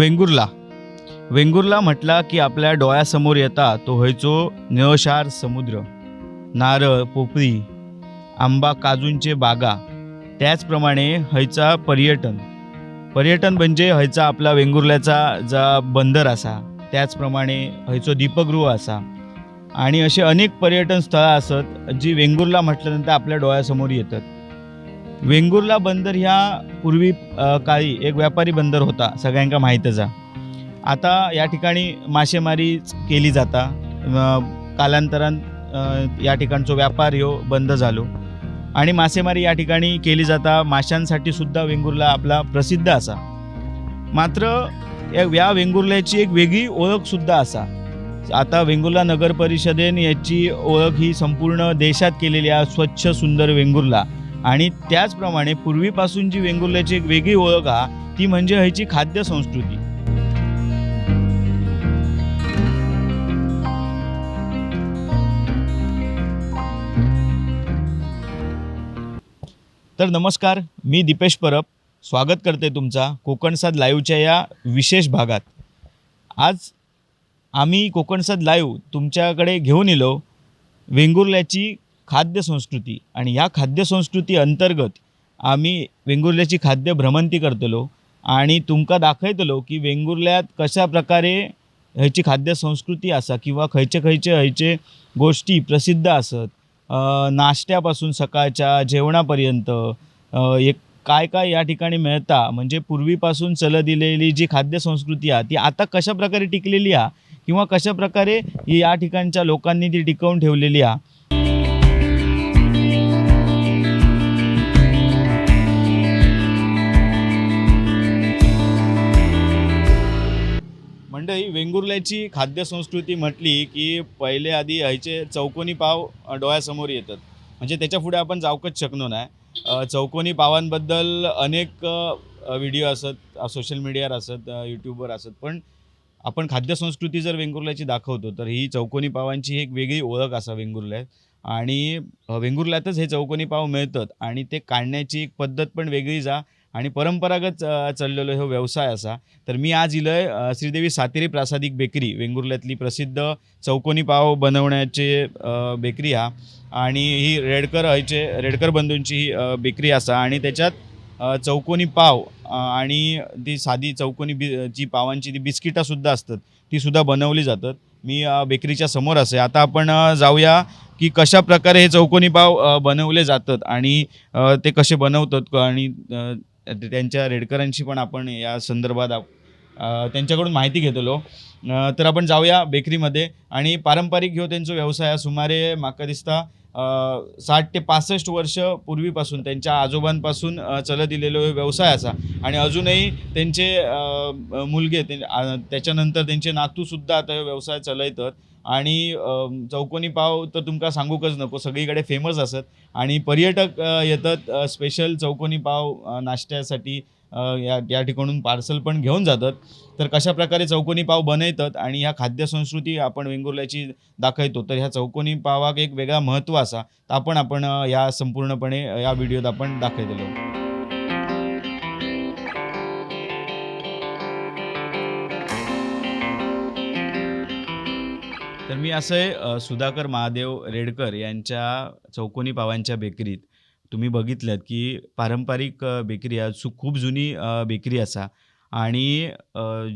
वेंगुर्ला. वेंगुर्ला म्हटला की आपल्या डोळ्यासमोर येता तो व्हायचो निळशार समुद्र नारळ पोपळी आंबा काजूंचे बागा. त्याचप्रमाणे हयचा पर्यटन. पर्यटन म्हणजे हयचा आपला वेंगुर्ल्याचा जा बंदर असा त्याचप्रमाणे हयचो दीपगृह असा. आणि असे अनेक पर्यटन स्थळं असत जी वेंगुर्ला म्हटल्यानंतर आपल्या डोळ्यासमोर येतात. वेंगुर्ला बंदर ह्या पूर्वी काळी एक व्यापारी बंदर होता सगळ्यांका माहीतच आता या ठिकाणी मासेमारी केली जाता कालांतरान या ठिकाणचो व्यापार ह्यो बंद झालो. आणि मासेमारी या ठिकाणी केली जाता माशांसाठी सुद्धा वेंगुर्ला आपला प्रसिद्ध असा. मात्र या या वेंगुर्ल्याची एक वेगळी ओळख सुद्धा असा. आता वेंगुर्ला नगर परिषदेन याची ओळख ही संपूर्ण देशात केलेली आहे स्वच्छ सुंदर वेंगुर्ला. आणि त्याचप्रमाणे पूर्वीपासून जी वेंगुर्ल्याची एक वेगळी ओळख हा ती म्हणजे ह्याची खाद्य संस्कृती तर नमस्कार मी दीपेश परब. स्वागत करते तुमचा कोकणसाद लाईव्हच्या या विशेष भागात. आज आम्ही कोकणसाद लाईव्ह तुमच्याकडे घेऊन येलो वेंगुर्ल्याची खाद्य संस्कृती आणि या खाद्य संस्कृती अंतर्गत आम्ही वेंगुर्ल्याची खाद्य भ्रमंती करतलो आणि तुमकां दाखयतलो की वेंगुर्ल्यात कशा प्रकारे ह्याची खाद्य संस्कृती असा किंवा खंयचे खंयचे हयचे गोष्टी प्रसिद्ध असत नाश्त्यापासून सकाळच्या जेवणापर्यंत एक काय काय या ठिकाणी मिळता म्हणजे पूर्वीपासून चलत दिलेली जी खाद्य संस्कृती आहे ती आता कशा प्रकारे टिकलेली आहे किंवा कशा प्रकारे या ठिकाणच्या लोकांनी ती टिकवून ठेवलेली आहे वेंगुर्ल्याची खाद्यसंस्कृती म्हटली की पहिले आधी ह्याचे चौकोनी पाव डोळ्यासमोर येतात. म्हणजे त्याच्या पुढे आपण जाऊकच शकलो नाही. चौकोनी पावांबद्दल अनेक व्हिडिओ असत सोशल मीडियावर असत यूट्यूबवर असत. पण आपण खाद्य संस्कृती जर वेंगुर्ल्याची दाखवतो तर ही चौकोनी पावांची एक वेगळी ओळख असा वेंगुर्ल्यात. आणि वेंगुर्ल्यातच हे चौकोनी पाव मिळतात आणि ते काढण्याची एक पद्धत पण वेगळी जा. आणि परंपरागत चललेलो चाललेलो हो व्यवसाय असा. तर मी आज इलय श्रीदेवी सातेरी प्रासादिक बेकरी वेंगुर्ल्यातली प्रसिद्ध चौकोनी पाव बनवण्याचे बेकरी हा. आणि ही रेडकर हयचे रेडकर बंधूंची ही बेकरी असा. आणि त्याच्यात चौकोनी पाव आणि ती साधी चौकोनी बि जी पावांची ती बिस्किटां सुद्धा असतात ती सुद्धा बनवली जातात. मी बेकरीच्या समोर असे. आता आपण जाऊया की कशा प्रकारे हे चौकोनी पाव बनवले जातात आणि ते कसे बनवतात आणि त्यांच्या रेडकरांशी पण आपण या संदर्भात आप- त्यांच्याकडून माहिती घेतलो तर आपण जाऊया बेकरीमध्ये. आणि पारंपरिक ह्यो त्यांचो व्यवसाय हा सुमारे म्हाका दिसता साठ ते पासष्ट वर्ष पूर्वीपासून त्यांच्या आजोबांपासून चलत दिलेलो व्यवसाय असा. आणि अजूनही त्यांचे मुलगे त्याच्यानंतर त्यांचे नातूसुद्धा आता व्यवसाय चलयतात आणि चौकोनी पाव तर तुमका सांगूकच नको सगळीकडे फेमस असत. आणि पर्यटक येतात स्पेशल चौकोनी पाव नाश्त्यासाठी या या ठिकाणून पार्सल पण घेऊन जातात. तर कशा प्रकारे चौकोनी पाव बनवतात आणि ह्या खाद्य संस्कृती आपण वेंगुर्ल्याची दाखवतो तर ह्या चौकोनी पावाक एक वेगळा महत्त्व असा आपण आपण या संपूर्णपणे या व्हिडिओत आपण दाखवलेलो तर मी असं सुधाकर महादेव रेडकर यांच्या चौकोनी पावांच्या बेकरीत तुम्ही बघितलं की पारंपरिक बेकरी आहे सु खूप जुनी बेकरी असा आणि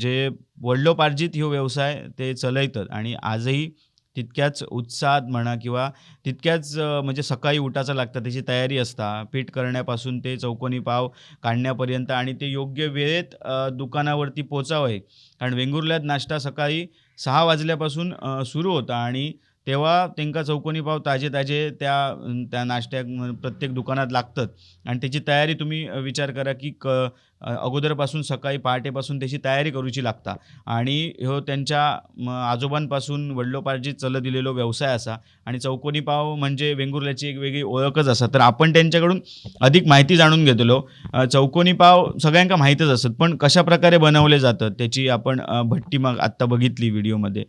जे वडलोपार्जित ह्यो व्यवसाय ते चलयतात आणि आजही तितक्याच उत्साहात म्हणा किंवा तितक्याच म्हणजे सकाळी उठायचं लागतं त्याची तयारी असता. पीठ करण्यापासून ते चौकोनी पाव काढण्यापर्यंत आणि ते योग्य वेळेत दुकानावरती पोचावं. आहे कारण वेंगुर्ल्यात नाश्ता सकाळी सहा वाजल्यापासून सुरू होता आणि तेव्हा त्यांका चौकोनी पाव ताजे ताजे त्या त्या नाश्त्याक प्रत्येक दुकानात लागतात. आणि त्याची तयारी तुम्ही विचार करा की क अगोदरपासून सकाळी पहाटेपासून त्याची तयारी करूची लागता. आणि ह्यो त्यांच्या आजोबांपासून वडलोपार्जित चल दिलेलो व्यवसाय असा आणि चौकोनी पाव म्हणजे वेंगुर्ल्याची एक वेगळी ओळखच असा. तर आपण त्यांच्याकडून अधिक माहिती जाणून घेतलो चौकोनी पाव सगळ्यांका माहीतच असत पण कशा प्रकारे बनवले जातात त्याची आपण भट्टी मग आत्ता बघितली व्हिडिओमध्ये.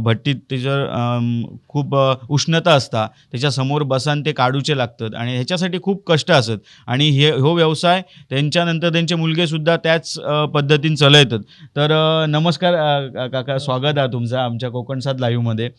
भट्टीत त्याच्यावर खूप उष्णता असता त्याच्यासमोर बसान ते काढूचे लागतात आणि ह्याच्यासाठी खूप कष्ट असत. आणि हे हो व्यवसाय त्यांच्यानंतर त्यांचे मुलगेसुद्धा त्याच अ, पद्धतीने चलयतात तर नमस्कार काका स्वागत आहे तुमचं आमच्या कोकण सात लाईव्हमध्ये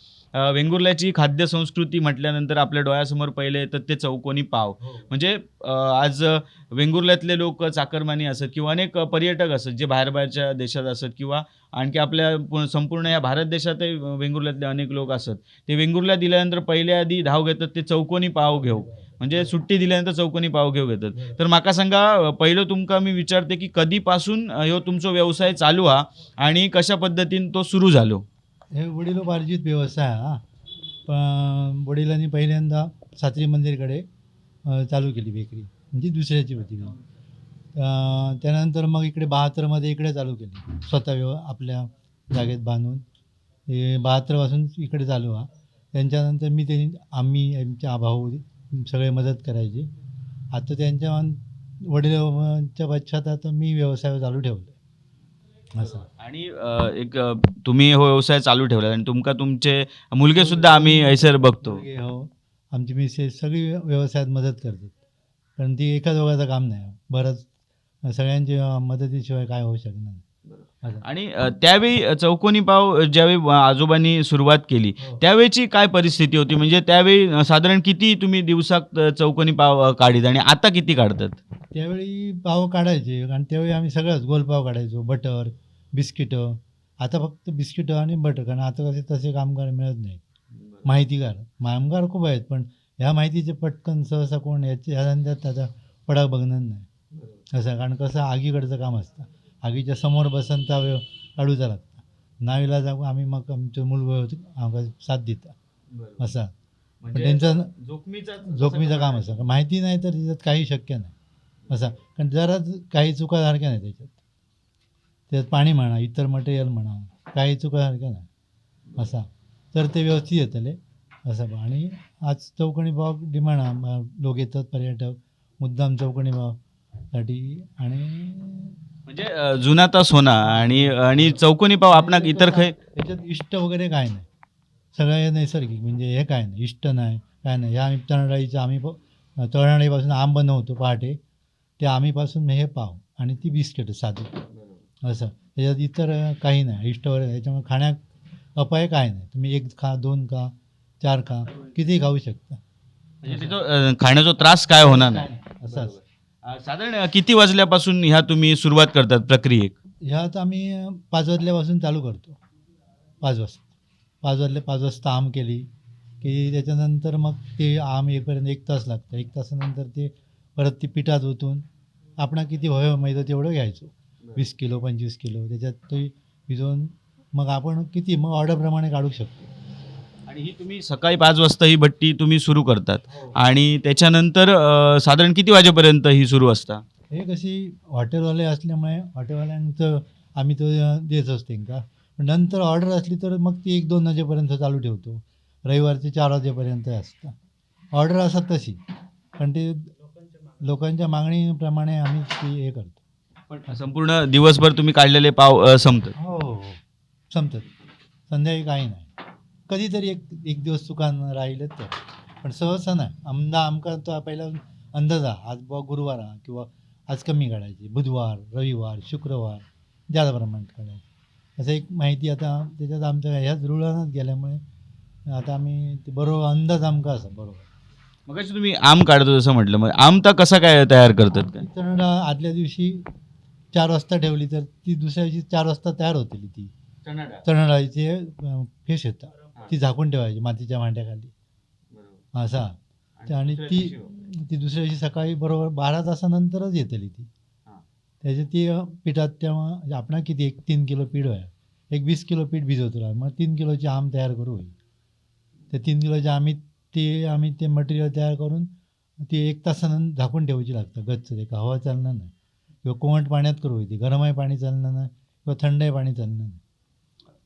वेंगुर्ल्याची खाद्य संस्कृती म्हटल्यानंतर आपल्या डोळ्यासमोर पहिले येतात ते चौकोनी पाव. म्हणजे अ, आज वेंगुर्ल्यातले लोक चाकरमानी असत किंवा अनेक पर्यटक असत जे बाहेर बाहेरच्या देशात असत किंवा आणखी आपल्या संपूर्ण या भारत देशातही वेंगुर्ल्यातले अनेक लोक असत. ते वेंगुर्ला दिल्यानंतर पहिले आधी धाव घेतात ते चौकोनी पाव घेऊ. म्हणजे सुट्टी दिल्यानंतर चौकोनी पाव घेऊ घेतात तर म्हाका सांगा पहिलं तुमका मी विचारते की कधीपासून ह्यो तुमचो व्यवसाय चालू हा आणि कशा पद्धतीने तो सुरू झालो? हे वडिलोपार्जित व्यवसाय हा. पण वडिलांनी पहिल्यांदा सात्री मंदिरकडे चालू केली बेकरी. म्हणजे दुसऱ्याची होती. त्यानंतर मग इकडे बहात्तरमध्ये इकडे चालू केली. स्वतः व्यव आपल्या जागेत बांधून. हे बहात्तरपासून इकडे चालू हा. त्यांच्यानंतर मी त्यांनी आम्ही आमच्या भाऊ सगळे मदत करायचे. आता त्यांच्या वडिलांच्या पश्चात आता मी व्यवसाय चालू ठेवला असं. आणि एक तुम्ही हो व्यवसाय चालू ठेवला आणि तुमका तुमचे मुलगे सुद्धा आम्ही हैसर बघतो. हो. आमची मिसेस सगळी व्यवसायात मदत करतात. कारण ती एका दोघाचं काम नाही. बरंच सगळ्यांच्या मदतीशिवाय काय होऊ शकणार. आणि त्यावेळी चौकोनी पाव ज्यावेळी आजोबांनी सुरुवात केली हो. त्यावेळीची काय परिस्थिती होती? म्हणजे त्यावेळी साधारण किती तुम्ही दिवसात चौकोनी पाव काढीत आणि आता किती काढतात? त्यावेळी पाव काढायचे आणि त्यावेळी आम्ही सगळंच गोलपाव काढायचो बटर बिस्किटं. आता फक्त बिस्किटं आणि बटर कारण आता कसे तसे कामगार मिळत नाहीत. माहितीगार. कामगार खूप आहेत पण ह्या माहितीचे पटकन सहसा कोण याचे ह्या धंद्यात आता पडा बघणार नाही. असं कारण कसं आगीकडचं काम असतं. आगीच्या समोर बसन वेळ काढूचा लागता नावीला जाऊ आम्ही मग आमचं मुलगा आमका साथ देता. असा. पण त्यांचं जोखमीचा जोखमीचं काम असं. माहिती नाही तर त्याच्यात काही शक्य नाही. असं. कारण जरा काही चुका सारख्या नाही त्याच्यात. त्यात पाणी म्हणा इतर मटेरियल म्हणा काही चुका सारख्या नाही. असा. तर ते व्यवस्थित येतले. असं. आणि आज चौकणी भाव डिमांड लोक येतात पर्यटक. मुद्दाम चौकणी भावसाठी आणि म्हणजे अ, जुना तर सोना आणि आणि चौकोनी पाव आपणाक इतर खय त्याच्यात इष्ट वगैरे काय नाही. सगळं हे नैसर्गिक म्हणजे हे काय नाही इष्ट नाही काय नाही. ह्या आम्ही तळणाईचं आम्ही प- तळणाईपासून आंब बनवतो पहाटे. ते आम्हीपासून हे पाव आणि ती बिस्किट साधी. असं. त्याच्यात इतर काही नाही इष्ट वगैरे त्याच्यामुळे खाण्यात अपाय काय नाही. तुम्ही एक खा दोन खा चार खा कितीही खाऊ शकता. म्हणजे तिथं, अ, खाण्याचा त्रास काय होणार नाही. असं असं. साधारण किती वाजल्यापासून ह्या तुम्ही सुरुवात करतात प्रक्रियेक? ह्यात आम्ही पाच वाजल्यापासून चालू करतो. पाच वाजता पाच वाजले पाच वाजता आम केली की त्याच्यानंतर मग ते आम येईपर्यंत एक तास लागतं. एक तासानंतर ते परत ती पिठात ओतून आपण किती हवं मैदा तेवढं घ्यायचो. वीस किलो पंचवीस किलो त्याच्यात ते भिजवून मग आपण किती मग ऑर्डरप्रमाणे काढू शकतो. आणि ही तुम्ही सकाळी पाच वाजता ही भट्टी तुम्ही सुरू करतात. आणि त्याच्यानंतर अ, साधारण किती वाजेपर्यंत ही सुरू असता? हे कशी हॉटेलवाले असल्यामुळे हॉटेलवाल्यांचं आम्ही तो देत असते का? पण नंतर ऑर्डर असली तर मग ती एक दोन वाजेपर्यंत चालू ठेवतो. रविवारचे चार वाजेपर्यंत असतं. ऑर्डर असतात तशी. पण ते लोकांच्या मागणीप्रमाणे आम्ही ती हे करतो. पण संपूर्ण दिवसभर तुम्ही काढलेले पाव अ, संपतात. हो हो हो. संपतात. संध्याकाळी काही नाही. कधीतरी एक एक दिवस चुकान राहिलं तर. पण सहसा नाही. आमदा आमका तो पहिला अंदाजा आज बुवा गुरुवार हा किंवा आज कमी काढायची. बुधवार रविवार शुक्रवार ज्यादा प्रमाणात काढायची. असं एक माहिती आता त्याच्यात आमच्या ह्याच रुळानच गेल्यामुळे आता आम्ही ते बरोबर अंदाज आमका असा बरोबर. मग तुम्ही आम काढतो जसं म्हटलं. मग आम तर कसा काय तयार करतात? काय तर आदल्या दिवशी चार वाजता ठेवली तर ती दुसऱ्या दिवशी चार वाजता तयार होतील ती. चणाडाळीचे फेस येतात. ती झाकून ठेवायची मातीच्या भांड्याखाली. असा. ते आणि ती ती दुसऱ्या दिवशी सकाळी बरोबर बारा तासानंतरच येतली ती. हा. त्याची ती पिठात तेव्हा आपण किती एक तीन किलो पीठ व्हाय एक वीस किलो पीठ भिजवतो. मग तीन किलोचे आम तयार करू होईल त्या तीन किलोचे आम्ही ते आम्ही ते मटेरियल तयार करून ती एक तासानंतर झाकून ठेवायची लागतं. गच्च ते हवा चालणार नाही. किंवा कोमट पाण्यात करू होईल ती. गरमही पाणी चालणार नाही. किंवा थंडही पाणी चालणार नाही.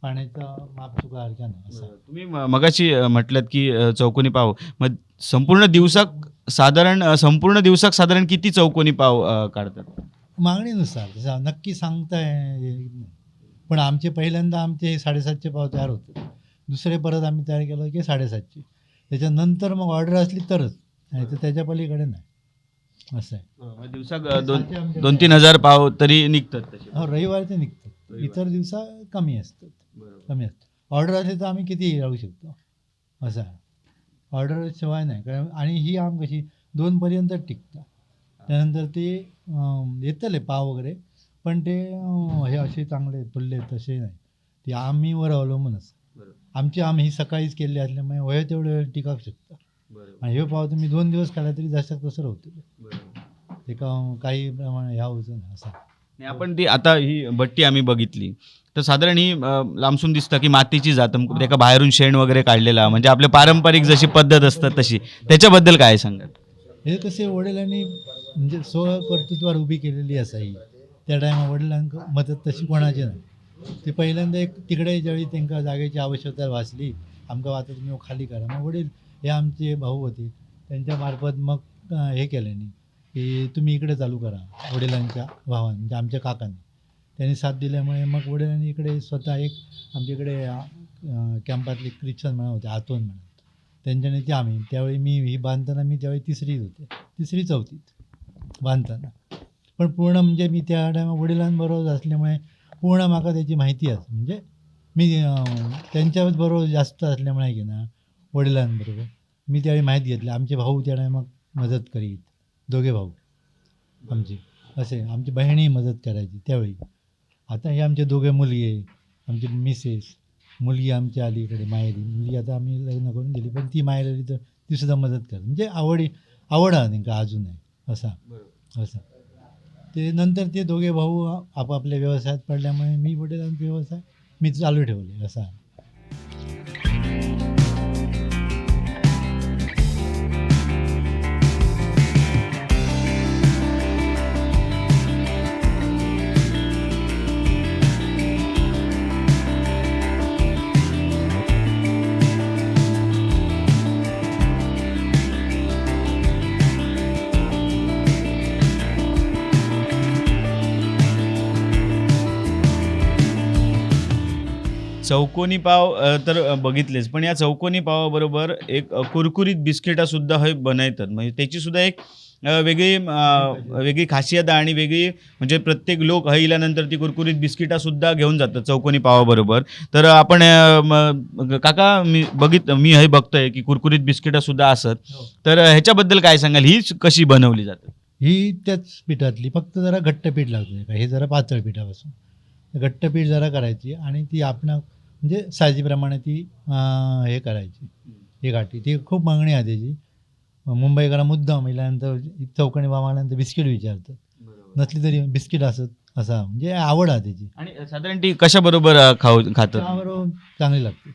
पाण्याचा माप चुका हरक्या नाही असं. तुम्ही म- मगाशी अ, म्हटलं की अ, चौकोनी पाव. मग संपूर्ण दिवसाक साधारण अ, संपूर्ण दिवसाक साधारण किती चौकोनी पाव अ, काढतात? मागणीनुसार जसं नक्की सांगता येत नाही. पण आमचे पहिल्यांदा आमचे साडेसातशे पाव तयार होते. दुसरे परत आम्ही तयार केलं की साडेसातशे त्याच्यानंतर मग ऑर्डर असली तरच नाही तर त्याच्या पलीकडे नाही. असं आहे. दिवसात अ, दोन आमच्याकडे दोन तीन हजार पाव तरी निघतात तसे. हो रविवारचे निघतात. रविवार. इतर दिवसा कमी असतात. कमी असतात ऑर्डर असली तर आम्ही कितीही राहू शकतो. असं आहे. ऑर्डर शिवाय नाही. कारण आणि ही आम कशी दोनपर्यंत टिकतं. त्यानंतर ते येतले पाव वगैरे पण ते हे असे चांगले फुलले तसे नाही. ते आम्हीवर अवलंबून असतं. आमची आम ही सकाळीच केली असल्यामुळे वय तेवढे वेळ टिकावू शकतं. आणि हे पाव तुम्ही दोन दिवस खाला तरी जास्त तसं होतं ते का काही प्रमाणे ह्या होतं असं आणि आपण ती आता ही भट्टी आम्ही बघितली. तर साधारण ही लांबसून दिसतं की मातीची जात त्याका बाहेरून शेण वगैरे काढलेला म्हणजे आपले पारंपरिक जशी पद्धत असतात तशी. त्याच्याबद्दल काय सांगाल? हे कसे वडिलांनी म्हणजे स्वकर्तृत्वावर उभी केलेली असाही त्या टायमा वडिलांक मदत तशी कोणाची नाही. ते पहिल्यांदा एक तिकडे ज्यावेळी त्यांना जागेची आवश्यकता भासली आमका आता तुम्ही खाली करा. मग वडील हे आमचे भाऊ होते. त्यांच्या मार्फत मग हे केल्याने. की तुम्ही इकडे चालू करा वडिलांच्या भावाने म्हणजे आमच्या काकांनी. त्यांनी साथ दिल्यामुळे मग वडिलांनी इकडे स्वतः एक आमच्याकडे कॅम्पातले क्रिश्चन म्हणा होते आतोन म्हणा त्यांच्याने ते आम्ही त्यावेळी मी ही बांधताना मी त्यावेळी तिसरीत होते तिसरी चौथीत बांधताना. पण पूर्ण म्हणजे मी त्या टायमा वडिलांबरोबर असल्यामुळे पूर्ण माका त्याची माहिती असते म्हणजे मी अं, त्यांच्याबरोबर जास्त असल्यामुळे की ना वडिलांबरोबर मी त्यावेळी माहिती घेतली. आमचे भाऊ त्या टायमाक मदत करीत. दोघे भाऊ. आमचे. असे आमची बहिणी मदत करायची त्यावेळी. आता हे आमचे दोघे मुलगे आमची मिसेस. मुलगी आमची आली इकडे माहेरी. मुलगी आता आम्ही लग्न करून दिली पण ती माहेर आली तर ती सुद्धा मदत करते. म्हणजे आवडी आवड आहे त्यांना अजून आहे. असा. असं. ते नंतर ते दोघे भाऊ आपापल्या व्यवसायात पडल्यामुळे मी वडिलांचा व्यवसाय मी चालू ठेवले. असा. चौकोनी पाव तर बघितलेच. पण या चौकोनी पावाबरोबर एक कुरकुरीत बिस्किटा सुद्धा हे बनवतात. म्हणजे त्याची सुद्धा एक वेगळी वेगळी खासियत आहे आणि वेगळी म्हणजे प्रत्येक लोक हईल्यानंतर ती कुरकुरीत बिस्किटा सुद्धा घेऊन जातात चौकोनी पावाबरोबर. तर आपण काका मी बघित मी हे बघतोय की कुरकुरीत बिस्किटा सुद्धा असत. तर ह्याच्याबद्दल काय सांगाल? ही कशी बनवली जातात ही त्याच पिठातली. फक्त जरा घट्ट पीठ लागतं. का हे जरा पातळ पिठापासून. घट्ट पीठ जरा करायची आणि ती आपण म्हणजे साईजप्रमाणे ती हे करायची. हे गाठी. ती खूप मागणी आहे त्याची मुंबईकरा मुद्दा महिल्यानंतर चौकणी मागल्यानंतर बिस्किट विचारतात. नसली तरी बिस्किट असत असा. म्हणजे आवड आहे त्याची. आणि साधारण ती कशाबरोबर खाऊ खातात? चहाबरोबर चांगली लागते.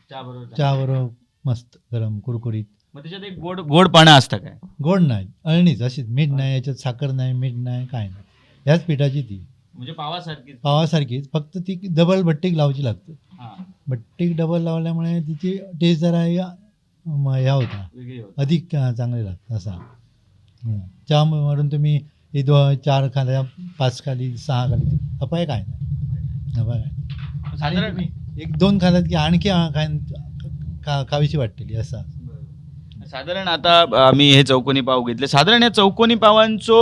चहाबरोबर मस्त गरम कुरकुरीत. मग त्याच्यात एक गोड गोड पाणं असतं काय? गोड नाही अळणीच. अशीच. मीठ नाही याच्यात साखर नाही मीठ नाही काय नाही. ह्याच पिठाची ती. म्हणजे पावासारखी पावासारखीच. फक्त ती डबल भट्टीक लावायची लागते. भट्टीक डबल लावल्यामुळे तिची टेस्ट जरा ह्या होता. अधिक चांगले लागतं असा. चहा मारून तुम्ही हे दो चार खाल्या पाच खाली सहा खाली अपाय काय नाही. अपाय काय साधारण एक दोन खाल्यात की आणखी खा खावीशी वाटतेली असा. साधारण आता आम्ही हे चौकोनी पाव घेतले. साधारण या चौकोनी पावांचो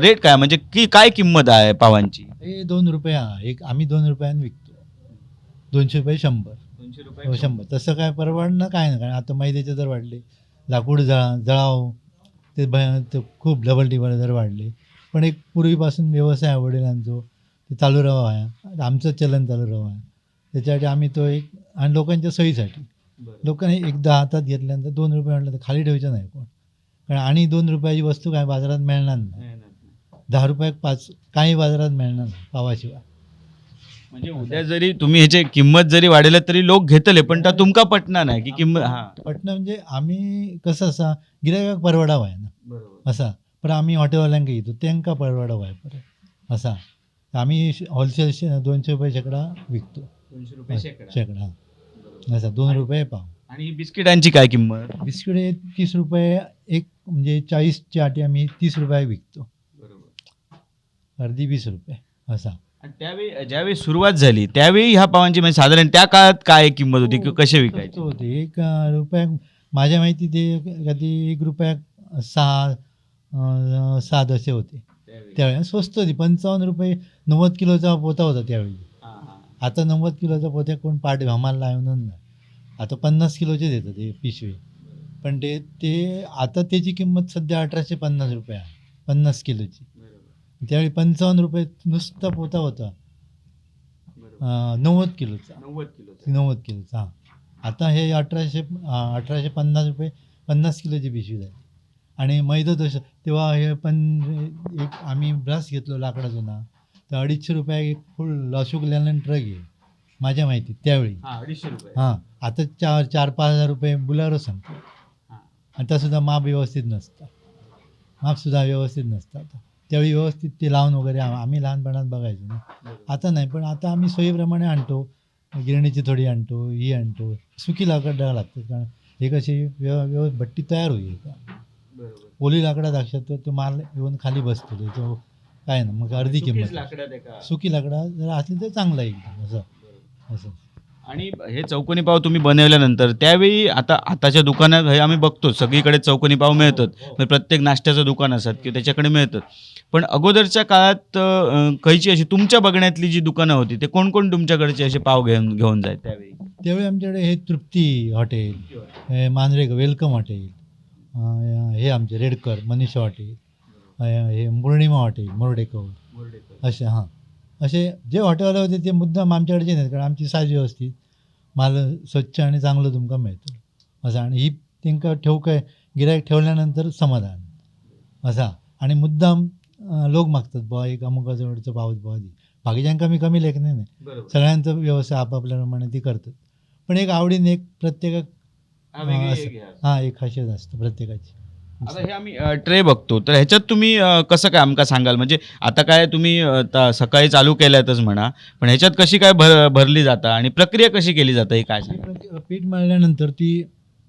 रेट काय? म्हणजे की काय किंमत आहे पावांची? हे दोन रुपये हा. एक आम्ही दोन रुपयाने विकतो. दोनशे रुपये शंभर. दोनशे हो शंभर. तसं काय परवडणं? काय नाही. कारण आता मैद्याचे दर वाढले. लाकूड जळा जळाव ते भ ते खूप डबल टिबल दर वाढले. पण एक पूर्वीपासून व्यवसाय आहे वडिलांचो. ते चालू राहावा आहे. आमचं चलन चालू राहावं आहे. त्याच्यासाठी आम्ही तो एक आणि लोकांच्या सोयीसाठी. लोकांनी एकदा हातात घेतल्यानंतर दोन रुपये म्हटलं तर खाली ठेवायचं नाही कोण. कारण आणि दोन रुपयाची वस्तू काय बाजारात मिळणार नाही. दहा रुपयाक पाच काही बाजारात मिळणार नाही पावाशिवाय. म्हणजे उद्या जरी तुम्ही ह्याची किंमत जरी वाढेल तरी लोक घेतले पण त्या तुमका पटणार नाही की किंमत हा. पटणं म्हणजे आम्ही कसं असा गिरायकाक परवडावा आहे ना. असा. पण आम्ही हॉटेलवाल्यांक घेतो त्यांका परवडावा आहे परत असा. आम्ही होलसेल दोनशे रुपये शेकडा विकतो. दोनशे रुपये शेकडा हा. असा दोन रुपये पाव. आणि ही बिस्किटांची काय किंमत? बिस्किट हे तीस रुपये एक म्हणजे चाळीसची आटी आम्ही तीस रुपये विकतो. अर्धी वीस रुपये असा. आणि त्यावेळी ज्यावेळी सुरुवात झाली त्यावेळी ह्या पावांची म्हणजे साधारण त्या काळात काय किंमत होती किंवा कसे स्वस्त विकायचे? होते. एक अं, रुपया माझ्या माहिती ते कधी एक रुपया सहा अं, सात असे होते. त्यावेळी स्वस्त होती. पंचावन्न रुपये नव्वद किलोचा पोता होता त्यावेळी. आता नव्वद किलोचा पोत्या कोण पाठ घामाला लावणार नाही आता पन्नास किलोचे देतात ते पिशवी. पण ते ते आता त्याची किंमत सध्या अठराशे पन्नास रुपये आहे. पन्नास किलोची. त्यावेळी पंचावन्न रुपये नुसता पोता होता. नव्वद किलोचा. नव्वद किलो नव्वद किलोचा हां. आता हे अठराशे अठराशे पन्नास रुपये पन्नास किलोची पिशवी झाली. आणि मैदा तसं तेव्हा हे पण एक आम्ही ब्रश घेतलो लाकडा जुना. तर अडीचशे रुपया एक फुल अशोक लेलँड ट्रक आहे. माझ्या माहितीत त्यावेळी. अडीचशे रुपये. हां आता चार चार पाच हजार रुपये बुलारो सांगतो हां. आता सुद्धा माप व्यवस्थित नसतं. मापसुद्धा व्यवस्थित नसतं आता. त्यावेळी व्यवस्थित ते लावून वगैरे आम- आम्ही लहानपणात बघायचो ना. आता नाही पण आता आम्ही सोयीप्रमाणे आणतो. गिरणीची थोडी आणतो ही आणतो. सुकी लाकड लागतात कारण हे कशी व्यव व्यव भट्टी तयार होईल. का ओली लाकडा तर तो माल येऊन खाली बसतो ते तो काय ना मग अर्धी किंमत. सुकी लाकडा जर असली तर चांगला आहे एकदम असं. असं. आणि हे चौकोनी पाव तुम्ही बनवल्यानंतर त्यावेळी आता आताच्या दुकानात हे आम्ही बघतो सगळीकडे चौकोनी पाव मिळतात. म्हणजे प्रत्येक नाश्त्याचं दुकान असतात की त्याच्याकडे मिळतात. पण अगोदरच्या काळात खयची अशी तुमच्या बघण्यातली जी दुकानं होती ते कोण कोण तुमच्याकडचे असे पाव घेऊन घेऊन जाय त्यावेळी? त्यावेळी आमच्याकडे हे तृप्ती हॉटेल हे मांजरे वेलकम हॉटेल हे आमचे रेडकर मनीषा हॉटेल हे पौर्णिमा हॉटेल मुर्डेकर असे हां. असे जे हॉटेलवाले होते ते मुद्दाम आमच्याकडचे नाहीत कारण आमची साज व्यवस्थित. माल स्वच्छ आणि चांगलं तुमका मिळतं. असं आणि ही तेंका ठेव काय गिरायक ठेवल्यानंतर समाधान. असा आणि मुद्दाम लोक मागतात बुवा एक अमुकाजवळचं पाऊस बुवा दी बाकीच्यांका मी कमी लेख नाही सगळ्यांचा व्यवसाय आपापल्याप्रमाणे ती करतात. पण एक आवडीने एक प्रत्येक. हां एक खासियत असतं प्रत्येकाची. आता हे आम्ही ट्रे बघतो. तर ह्याच्यात तुम्ही कसं काय आमका सांगाल? म्हणजे आता काय तुम्ही सकाळी चालू केल्यातच म्हणा पण ह्याच्यात कशी काय भर भरली जाता आणि प्रक्रिया कशी केली जाते हे काय सांगा पीठ मळल्यानंतर ती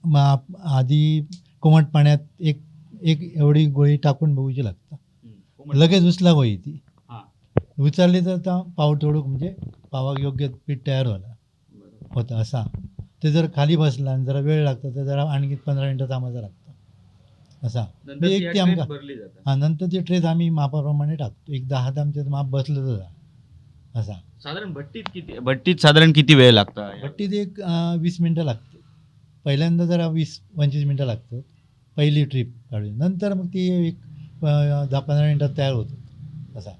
मा- आधी कोमट पाण्यात एक एक एवढी गोळी टाकून बघूची लागतं. लगेच उचला गोळी ती. हां. उचलली तर पाव थोडं म्हणजे पावाक योग्य पीठ तयार झाला. होता असा. ते जर खाली बसला आणि जरा वेळ लागतो तर जरा आणखी पंधरा मिनटं थांबायचं लागतं. असा. नंतर ती ती आमका भरली. हा नंतर ते ट्रेस आम्ही मापाप्रमाणे टाकतो. एक दहा आमच्यात माप बसलं तर जा. असा. साधारण भट्टीत किती भट्टीत साधारण किती वेळ लागतो? भट्टीत एक अं, वीस मिनटं लागते. पहिल्यांदा जरा वीस पंचवीस मिनटं लागतात. पहिली ट्रिप काढून. नंतर मग ती एक अं, दहा पंधरा मिनटात तयार होतं. असा.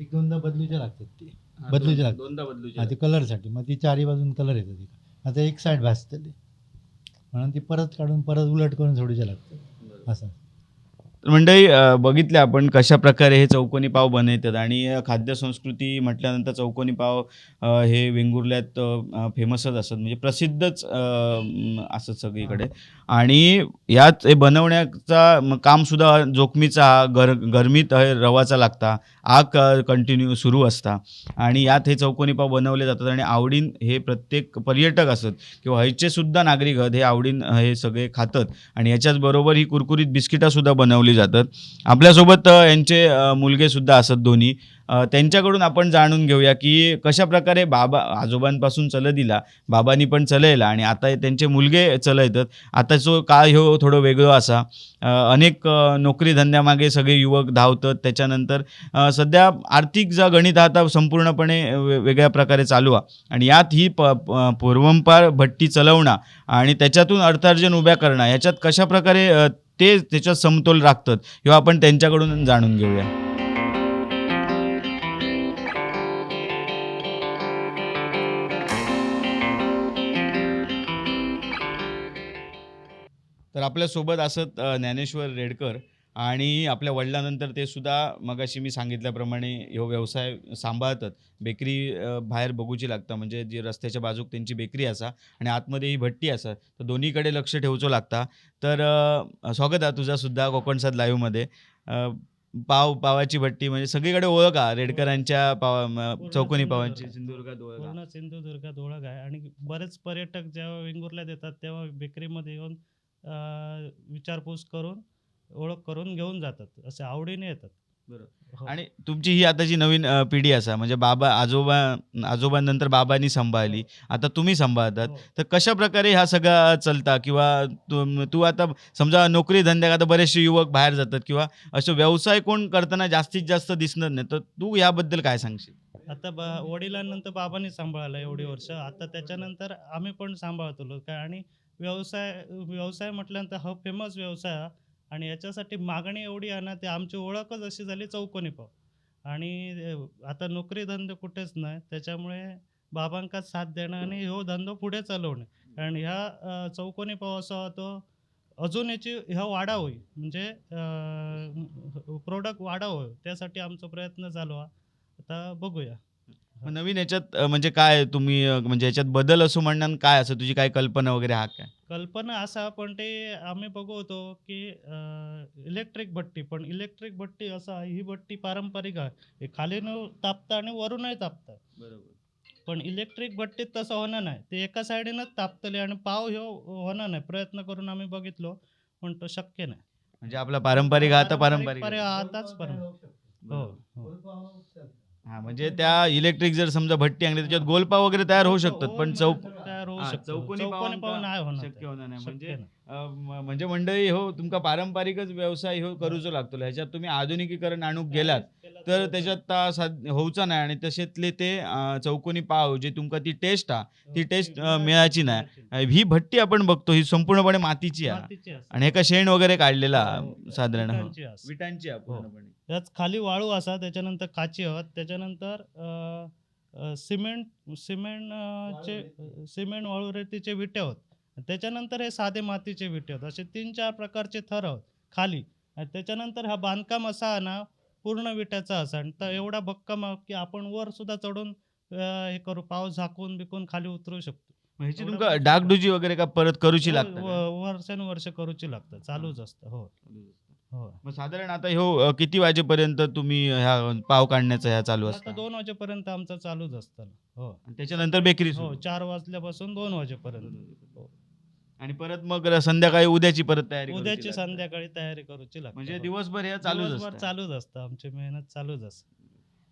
एक दोनदा बदलूच्या लागतात ती. बदलूचे लागतात. दोनदा बदलूचे ते कलरसाठी मग ती चारी बाजून कलर येतात. ती आता एक साईड भाजतली म्हणून ती परत काढून परत उलट करून सोडूच्या लागतात असं. मंडळी बघितले आपण कशा प्रकारे हे चौकोनी पाव बनवतात आणि अ, खाद्यसंस्कृती म्हटल्यानंतर चौकोनी पाव हे वेंगुर्ल्यात फेमसच असतात. म्हणजे प्रसिद्धच अ, म, असतात सगळीकडे. आणि यात हे बनवण्याचा कामसुद्धा जोखमीचा गर गरमीत हे रवाचा लागता आग कंटिन्यू सुरू असता. आणि यात हे चौकोनी पाव बनवले जातात आणि आवडीन हे प्रत्येक पर्यटक असत किंवा हयचे सुद्धा नागरिक आहेत हे आवडीन हे सगळे खातात. आणि याच्याचबरोबर ही कुरकुरीत बिस्किटासुद्धा बनवली जातात. आपल्यासोबत यांचे मुलगेसुद्धा असत दोन्ही. त्यांच्याकडून आपण जाणून घेऊया की कशा प्रकारे बाबा आजोबांपासून चल दिला बाबांनी पण चलयला आणि आता त्यांचे मुलगे चलयतात. आताचो काळ ह्यो थोडो वेगळो असा. अनेक नोकरी धंद्यामागे सगळे युवक धावतात. त्याच्यानंतर सध्या आर्थिक जा गणित हा आता संपूर्णपणे वे- वेगळ्या प्रकारे चालू आहे आणि यात ही प प- पूर्वंपार भट्टी चलवणं आणि त्याच्यातून अर्थार्जन उभ्या करणं याच्यात कशा प्रकारे ते त्याच्यात समतोल राखतात किंवा आपण त्यांच्याकडून जाणून घेऊया. तर आपल्यासोबत असत ज्ञानेश्वर रेडकर आणि आपल्या वडिलांनंतर ते सुद्धा मगाशी मी सांगितल्याप्रमाणे ह्यो व्यवसाय सांभाळतात. बेकरी बाहेर बघूची लागता. म्हणजे जी रस्त्याच्या बाजूक त्यांची बेकरी असा आणि आतमध्ये ही भट्टी असा तर दोन्हीकडे लक्ष ठेवचो लागता. तर स्वागत आहे तुझा सुद्धा कोकण सात लाईव्हमध्ये पाव पावाची भट्टी म्हणजे सगळीकडे ओळख आहे रेडकरांच्या पावा चौकोनी. पावांची सिंधुदुर्गात ओळख सिंधुदुर्गात ओळख आहे आणि बरेच पर्यटक जेव्हा वेंगुर्ल्यात येतात तेव्हा बेकरीमध्ये येऊन विचारपूस करून ओळख करून घेऊन जातात. असे आवडीने येतात. हो. आणि तुमची ही आताची नवीन अ, पिढी असा म्हणजे बाबा आजोबा आजोबांनंतर बाबांनी सांभाळली आता तुम्ही सांभाळतात. हो. तर कशा प्रकारे हा सगळा चलता? किंवा तू आता समजा नोकरी धंद्यात आता बरेचसे युवक बाहेर जातात किंवा असं व्यवसाय कोण करताना जास्तीत जास्त दिसणार नाही तर तू याबद्दल काय सांगशील? आता बा वडिलांनंतर बाबांनी सांभाळलं एवढी वर्ष. आता त्याच्यानंतर आम्ही पण सांभाळतो काय आणि व्यवसाय व्यवसाय म्हटल्यानंतर हा फेमस व्यवसाय हा. आणि याच्यासाठी मागणी एवढी आहे ना ते आमची ओळखच अशी झाली चौकोनी पाव. आणि आता नोकरी धंदे कुठेच नाही. त्याच्यामुळे बाबांका साथ देणं आणि हो धंदो पुढे चालवणे. कारण ह्या चौकोनी पाव असा होतो अजून याची ह्या वाढा होईल म्हणजे प्रोडक्ट वाढा होईल त्यासाठी आमचा प्रयत्न चालू आहे. आता बघूया. मग नवीन याच्यात म्हणजे काय तुम्ही म्हणजे याच्यात बदल असो म्हणणं काय असं? तुझी काय कल्पना वगैरे हा काय? कल्पना असा पण ते आम्ही बघवतो की इलेक्ट्रिक भट्टी पण इलेक्ट्रिक भट्टी असं ही भट्टी पारंपरिक आहे. हे खालीनं तापतं आणि वरूनही तापतं. बरोबर. पण इलेक्ट्रिक भट्टीत तसं होणार नाही. ते एका साईडीनंच तापतले आणि पाव ह्यो होणार नाही. प्रयत्न करून आम्ही बघितलो पण तो शक्य नाही. म्हणजे आपला पारंपरिक हा आता पारंपरिक. आताच पारंपरिक हो हो. हा म्हणजे त्या इलेक्ट्रिक जर समजा भट्टी आणली त्याच्यात गोलपाव वगैरे तयार होऊ शकतात पण चौक तयार होऊ हा, शकतो चौकोनी चौकोनी नाही होणार शक्य. होणार नाही शक्य म्हणजे नाही. म्हणजे मंडळी हो तुमका पारंपरिकच व्यवसाय हो करूचो लागतो ह्याच्यात तुम्ही आधुनिकीकरण आणूक गेलात तर त्याच्यात ता होऊचा नाही आणि तशेतले ते चौकोनी पाव जे तुमका ती टेस्ट हा ती टेस्ट मिळायची नाही. ही भट्टी आपण बघतो ही संपूर्णपणे मातीची आहे. आणि एका शेण वगैरे काढलेला हो, साधारण हो. विटांची पूर्णपणे. त्यात खाली वाळू असा त्याच्यानंतर काची आहोत त्याच्यानंतर सिमेंट सिमेंट चे सिमेंट वाळू रेतीचे विटे आहोत त्याच्यानंतर हे साधे मातीचे विटे आहेत. असे तीन चार प्रकारचे थर आहोत खाली. आणि त्याच्यानंतर हा बांधकाम असा ना पूर्ण विट्याचा असा. आणि तर एवढा भक्कम की आपण वर सुद्धा चढून हे करू पाऊस झाकून बिकून खाली उतरू शकतो. ह्याची तुमका डागडुजी वगैरे का परत करूची हो, लागतं वर्षानुवर्ष करूची लागतं चालूच असतं. हो. हो. मग साधारण आता अ, किती वाजेपर्यंत तुम्ही ह्या पाव काढण्याचा ह्या चालू असतं? दोन वाजेपर्यंत आमचं चालूच असतं हो. त्याच्यानंतर बेकरी हो चार वाजल्यापासून दोन वाजेपर्यंत. हो. आणि परत मग संध्याकाळी उद्याची परत तयारी करूची उद्याची लागते. संध्याकाळी तयारी करूची लागते म्हणजे हो. दिवसभर हे चालूच दिवसभर असतं. चालूच असतं आमची मेहनत चालूच असते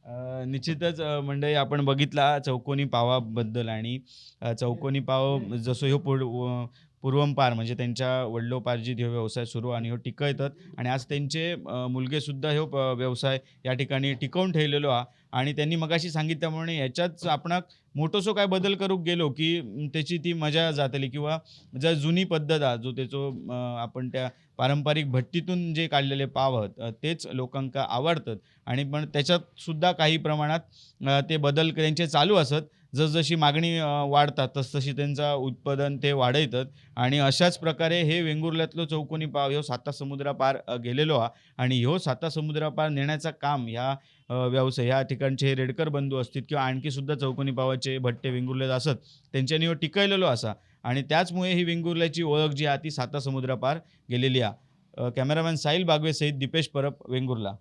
अ, निश्चितच अ, मंडळी आपण बघितला चौकोनी पावाबद्दल आणि अ, चौकोनी पाव जसं ह्यो व- पूर्वंपार म्हणजे त्यांच्या वडिलोपार्जित ह्यो व्यवसाय सुरू आणि ह्यो टिकयतात आणि आज त्यांचे अ, मुलगे सुद्धा ह्यो प- व्यवसाय या ठिकाणी टिकवून ठेवलेलो हा आणि त्यांनी मगाशी सांगितल्याप्रमाणे ह्याच्यात आपणाक मोठोसो काय बदल करूक गेलो की त्याची ती मजा जातली किंवा ज्या जुनी पद्धत हा जो त्याचो आपण त्या पारंपरिक भट्टीतून जे काढलेले पाव आहेत तेच लोकांका आवडतात. आणि पण त्याच्यात सुद्धा काही प्रमाणात ते बदल त्यांचे चालू असत. जसजशी मागणी वाढतात तसतशी त्यांचा उत्पादन ते वाढयतात आणि अशाच प्रकारे हे वेंगुर्ल्यातलो चौकोनी पाव ह्यो साता समुद्रापार गेलेलो हा आणि ह्यो साता समुद्रापार नेण्याचं काम ह्या व्यवसाय ह्या ठिकाणचे रेडकर बंधू असतील किंवा आणखी सुद्धा चौकोनी पावाचे भट्टे वेंगुर्ले असत त्यांच्यानी ह्यो टिकयलेलो असा. आणि त्याचमुळे ही वेंगुर्ल्याची ओळख जी आहे ती साता समुद्रापार गेलेली आहे. कॅमेरामॅन साहिल बागवे सहित दीपेश परब वेंगुर्ला.